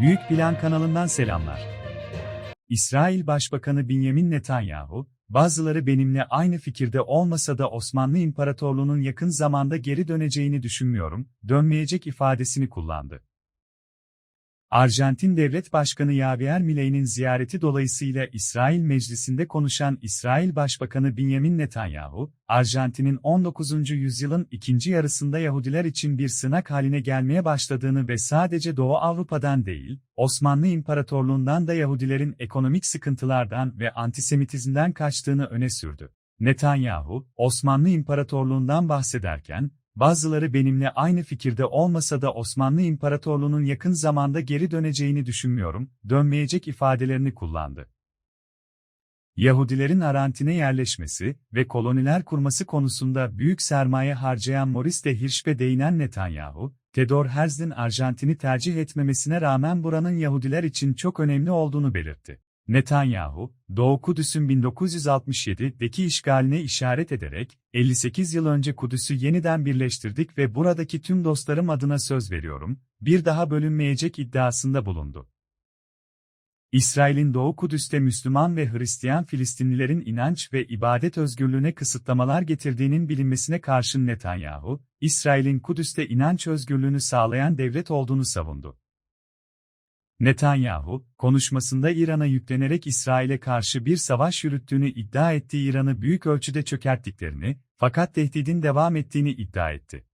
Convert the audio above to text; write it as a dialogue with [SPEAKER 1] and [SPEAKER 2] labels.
[SPEAKER 1] Büyük Plan kanalından selamlar. İsrail Başbakanı Benjamin Netanyahu, bazıları benimle aynı fikirde olmasa da Osmanlı İmparatorluğu'nun yakın zamanda geri döneceğini düşünmüyorum, dönmeyecek ifadesini kullandı. Arjantin Devlet Başkanı Javier Milei'nin ziyareti dolayısıyla İsrail Meclisi'nde konuşan İsrail Başbakanı Benjamin Netanyahu, Arjantin'in 19. yüzyılın ikinci yarısında Yahudiler için bir sınak haline gelmeye başladığını ve sadece Doğu Avrupa'dan değil, Osmanlı İmparatorluğundan da Yahudilerin ekonomik sıkıntılardan ve antisemitizmden kaçtığını öne sürdü. Netanyahu, Osmanlı İmparatorluğundan bahsederken, Bazıları benimle aynı fikirde olmasa da Osmanlı İmparatorluğu'nun yakın zamanda geri döneceğini düşünmüyorum, dönmeyecek ifadelerini kullandı. Yahudilerin Arjantin'e yerleşmesi ve koloniler kurması konusunda büyük sermaye harcayan Maurice de Hirsch'e değinen Netanyahu, Theodor Herzl'in Arjantin'i tercih etmemesine rağmen buranın Yahudiler için çok önemli olduğunu belirtti. Netanyahu, Doğu Kudüs'ün 1967'deki işgaline işaret ederek, 58 yıl önce Kudüs'ü yeniden birleştirdik ve buradaki tüm dostlarım adına söz veriyorum, bir daha bölünmeyecek iddiasında bulundu. İsrail'in Doğu Kudüs'te Müslüman ve Hristiyan Filistinlilerin inanç ve ibadet özgürlüğüne kısıtlamalar getirdiğinin bilinmesine karşın Netanyahu, İsrail'in Kudüs'te inanç özgürlüğünü sağlayan devlet olduğunu savundu. Netanyahu, konuşmasında İran'a yüklenerek İsrail'e karşı bir savaş yürüttüğünü iddia ettiği İran'ı büyük ölçüde çökerttiklerini, fakat tehdidin devam ettiğini iddia etti.